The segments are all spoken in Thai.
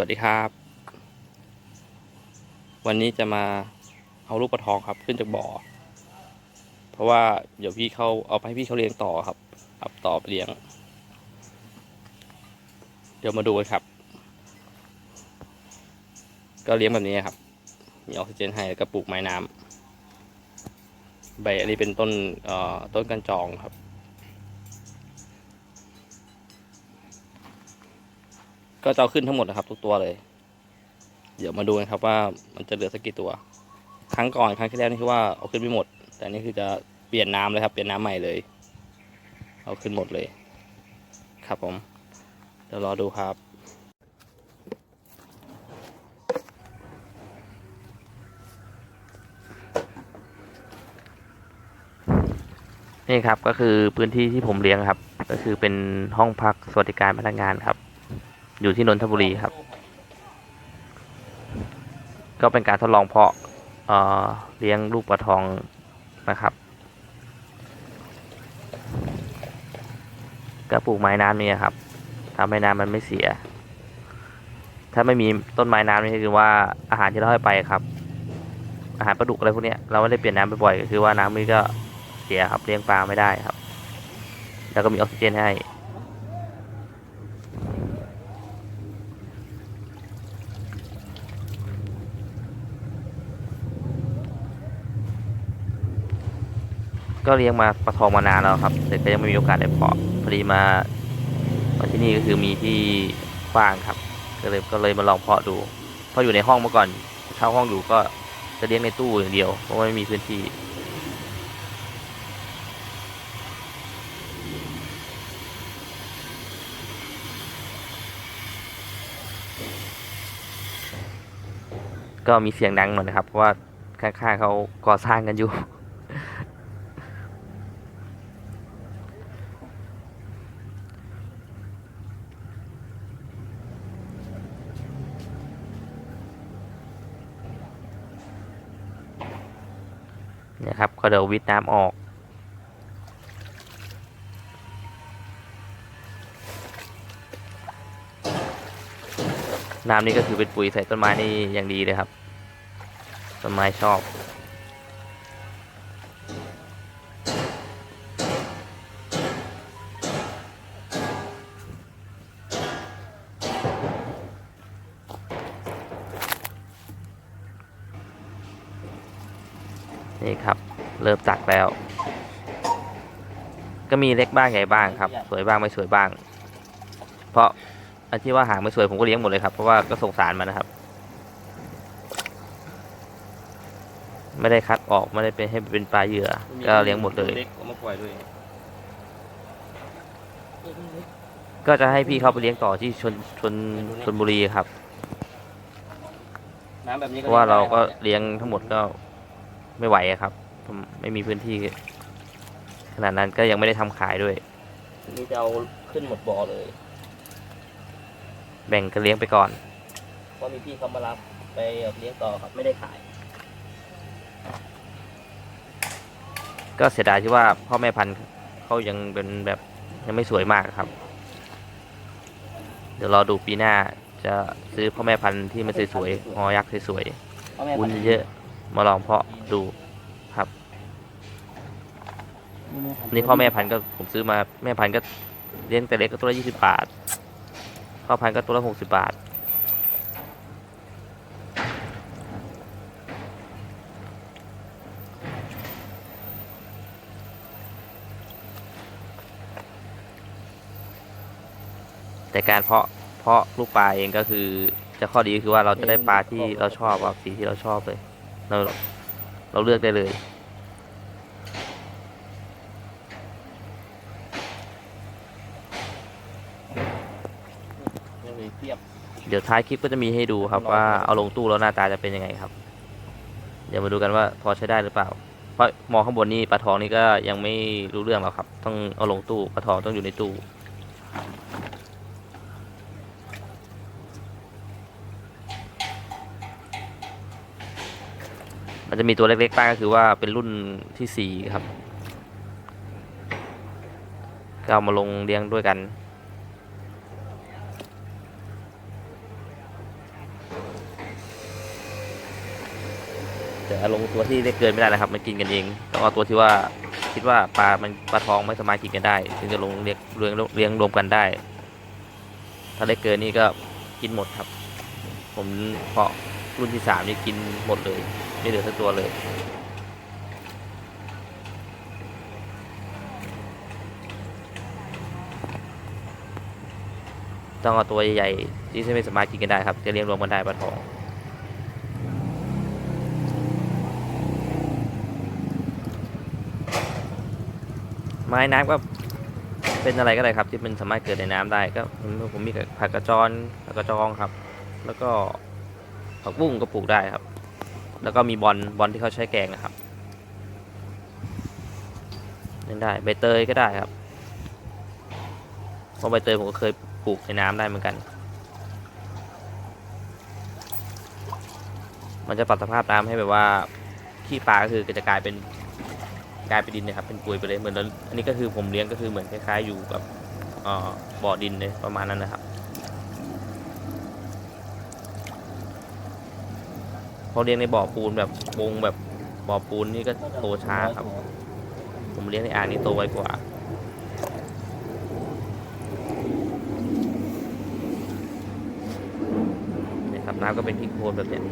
วัสดีครับ วันนี้จะมาเอาลูกปลาทองครับขึ้นจากบ่อ เพราะว่าเดี๋ยวพี่เขาเอาไปให้พี่เขาเลี้ยงต่อครับเอาต่อไปเลี้ยง เดี๋ยวมาดูกันครับ ก็เลี้ยงแบบนี้ครับ มีออกซิเจนให้แล้วก็ปลูกไม้น้ำใบอันนี้เป็นต้นต้นกันจองครับ ก็จะเอาขึ้นทั้งหมดนะครับ ทุกตัวเลย เดี๋ยวมาดูกันครับว่ามันจะเหลือสักกี่ตัว ครั้งก่อนครั้งที่แล้วนี่คือว่าเอาขึ้นไม่หมด แต่นนี่คือจะเปลี่ยนน้ำเลยครับ เปลี่ยนน้ำใหม่เลย เอาขึ้นหมดเลย ครับผมเดี๋ยวรอดูครับนี่ครับก็คือพื้นที่ที่ผมเลี้ยงครับ ก็คือเป็นห้องพักสวัสดิการพนักงานครับ อยู่ที่นนทบุรีครับ ก็เป็นการทดลองเพาะเเลี้ยงลูกปลาทองนะครับก็ปลูกไม้น้ำนี่ครับทำให้น้ำมันไม่เสีย ถ้าไม่มีต้นไม้น้ำนี่คือว่าอาหารที่เราให้ไปครับ อาหารปลาดุกอะไรพวกนี้เราไม่ได้เปลี่ยนน้ำบ่อยๆก็คือว่าน้ำมันก็เสียครับเลี้ยงปลาไม่ได้ครับ แล้วก็มีออกซิเจนให้ ก็เลี้ยงมาปลาทองมานานแล้วครับ แต่ก็ยังไม่มีโอกาสได้เพาะพอดีมามาที่นี่ก็คือมีที่กว้างครับ ก็เลยก็เลยมาลองเพาะดู เพราะอยู่ในห้องเมื่อก่อนเช่าห้องอยู่ก็จะเลี้ยงในตู้อย่างเดียวเพราะว่าไม่มีพื้นที่ก็มีเสียงดังหน่อยนะครับ เพราะว่าข้างๆเขาก่อสร้างกันอยู่ นะครับก็เดี๋ยววิทน้ำออก น้ำนี่ก็คือเป็นปุ๋ยใส่ต้นไม้นี่อย่างดีเลยครับ ต้นไม้ชอบ นี่ครับเริ่มจักแล้ว ก็มีเล็กบ้างใหญ่บ้างครับ สวยบ้างไม่สวยบ้าง เพราะอันที่ว่าหางไม่สวยผมก็เลี้ยงหมดเลยครับเพราะว่าก็สงสารมันนะครับ ไม่ได้คัดออกไม่ได้เป็นให้เป็นปลาเหยื่อ ก็เลี้ยงหมดเลย เล็กเอามาปล่อยด้วยก็จะให้พี่เขาไปเลี้ยงต่อที่ชนชนชนบุรีครับ น้ำแบบนี้เพราะว่าเราก็เลี้ยงทั้งหมดก็ ไม่ไหวอะครับผมไม่มีพื้นที่ขนาดนั้นก็ยังไม่ได้ทำขายด้วย นี่จะเอาขึ้นหมดบ่อเลย แบ่งกันเลี้ยงไปก่อนเพราะมีพี่เขามารับไปเอาเลี้ยงต่อครับไม่ได้ขาย ก็เสียดายที่ว่าพ่อแม่พันธุ์เขายังเป็นแบบยังไม่สวยมากครับ เดี๋ยวรอดูปีหน้าจะซื้อพ่อแม่พันธุ์ที่มันสวยๆงอยักษ์สวยเพราะแม่ๆวุ้นเยอะๆ มาลองเพาะดูครับนี่พ่อแม่พันธุ์ก็ผมซื้อมาแม่พันธุ์ก็เลี้ยงแต่เล็กก็ตัวละยี่สิบบาทพ่อพันธุ์ก็ตัวละหกสิบบาท แต่การเพาะเพาะลูกปลาเองก็คือจะข้อดีคือว่าเราจะได้ปลาที่เราชอบครับสีที่เราชอบเลย เราเราเลือกได้เลยเลยเทียบเดี๋ยวท้ายคลิปก็จะมีให้ดูครับว่าเอาลงตู้แล้วหน้าตาจะเป็นยังไงครับ เดี๋ยวมาดูกันว่าพอใช้ได้หรือเปล่า เพราะมองข้างบนนี่ปลาทองนี่ก็ยังไม่รู้เรื่องหรอกครับ ต้องเอาลงตู้ปลาทองต้องอยู่ในตู้ จะมีตัวเล็กๆปลาก็คือว่าเป็นรุ่นที่สี่ครับก็เอามาลงเลี้ยงด้วยกันจะลงตัวที่เล็กเกินไม่ได้นะครับ มันกินกันเองต้องเอาตัวที่ว่าคิดว่าปลา มันปลาทองไม่สามารถกินกันได้ ถึงจะลงเลี้ยงเลี้ยงเลี้ยงรวมกันได้ ถ้าเล็กเกินนี่ก็กินหมดครับ ผมเพาะ รุ่นที่สามนี่กินหมดเลยไม่เหลือสักตัวเลย ต้องเอาตัวใหญ่ๆที่ไม่สามารถกินกันได้ครับจะเลี้ยงรวมกันได้ปลาทองไม้น้ำก็เป็นอะไรก็ได้ครับ ที่มันสามารถเกิดในน้ำได้ก็ผมผมมีผักกระจรผักกระจองครับ แล้วก็ ผักบุ้งก็ปลูกได้ครับ แล้วก็มีบอลบอลที่เขาใช้แกงนะครับนั่นได้ใบเตยก็ได้ครับเพราะใบเตยผมก็เคยปลูกในน้ำได้เหมือนกัน มันจะปรับสภาพน้ำให้แบบว่าขี้ปลาก็คือจะกลายเป็นกลายเป็นดินนะครับ เป็นปุ๋ยไปเลยเหมือนเราอันนี้ก็คือผมเลี้ยงก็คือเหมือนคล้ายๆอยู่กับบ่อดินเลยประมาณนั้นนะครับ พอเลี้ยงในบ่อปูนแบบวงแบบบ่อปูนนี่ก็โตช้าครับ ผมเลี้ยงในอ่างนี่โตไวกว่าเนี่ยครับน้ำก็เป็นที่โคลนแบบเนี้ย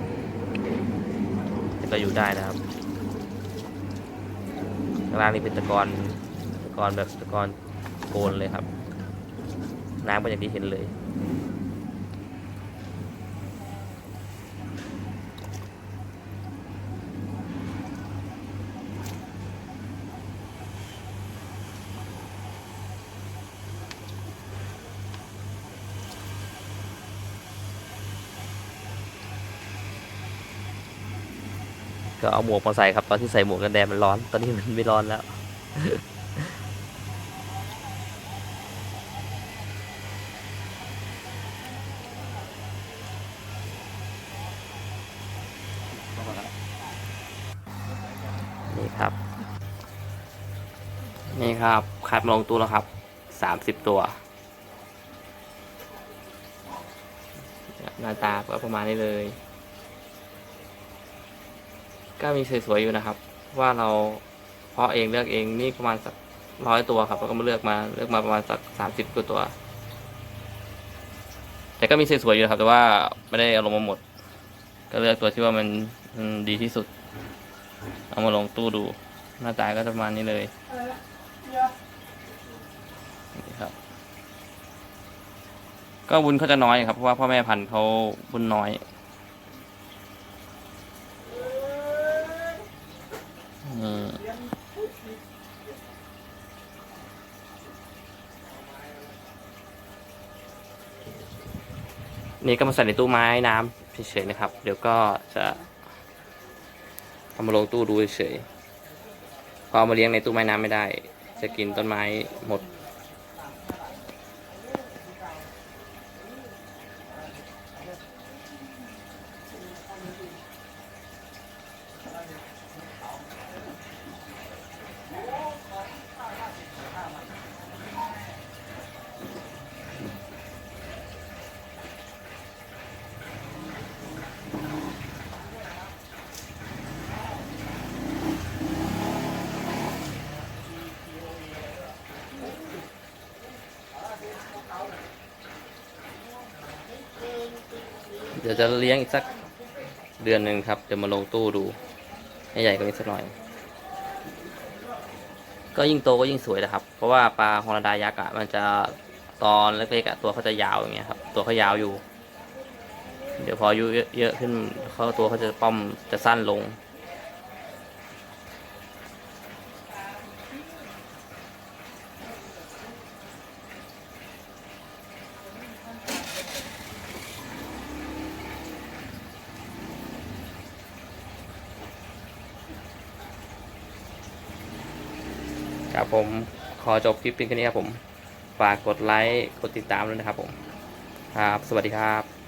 แต่ก็อยู่ได้นะครับข้างล่างนี่เป็นตะกอนตะกอนแบบตะกอนโกนเลยครับ น้ำก็อย่างที่เห็นเลย ก็เอาหมวกมาใส่ครับ ตอนที่ใส่หมวกกันแดดมันร้อน ตอนนี้มันไม่ร้อนแล้ว นี่ครับ นี่ครับคัดมาลงตู้แล้วครับสามสิบตัว หน้าตาก็ประมาณนี้เลย ก็มีสวยๆอยู่นะครับ ว่าเราเพาะเองเลือกเองนี่ประมาณสักร้อยตัวครับแล้วก็มาเลือกมาเลือกมาประมาณสักสามสิบกว่าตัว แต่ก็มีสวยๆอยู่นะครับ แต่ว่าไม่ได้เอาลงมาหมด ก็เลือกตัวที่ว่ามันดีที่สุด เอามาลงตู้ดู หน้าตาก็ประมาณนี้เลยครับ ก็วุ้นเขาจะน้อยครับเพราะว่าพ่อแม่พันธุ์เขาวุ้นน้อย อืม นี่ก็มาใส่ในตู้ไม้น้ำเฉยๆนะครับ เดี๋ยวก็จะเอามาลงตู้ดูเฉยๆพอเอามาเลี้ยงในตู้ไม้น้ำไม่ได้ จะกินต้นไม้หมด เดี๋ยวจะเลี้ยงอีกสักเดือนหนึ่งครับเดี๋ยวมาลงตู้ดู ให้ใหญ่กว่านี้สักหน่อย ก็ยิ่งโตก็ยิ่งสวยนะครับ เพราะว่าปลาฮอลดายักษ์อะมันจะตอนเล็กๆอะตัวเขาจะยาวอย่างเงี้ยครับ ตัวเขายาวอยู่ เดี๋ยวพออายุเยอะขึ้นเขาตัวเขาจะป้อมจะสั้นลง ครับผมขอจบคลิปเพียงแค่นี้ครับผม ฝากกดไลค์ กดติดตามด้วยนะครับผม ครับ สวัสดีครับ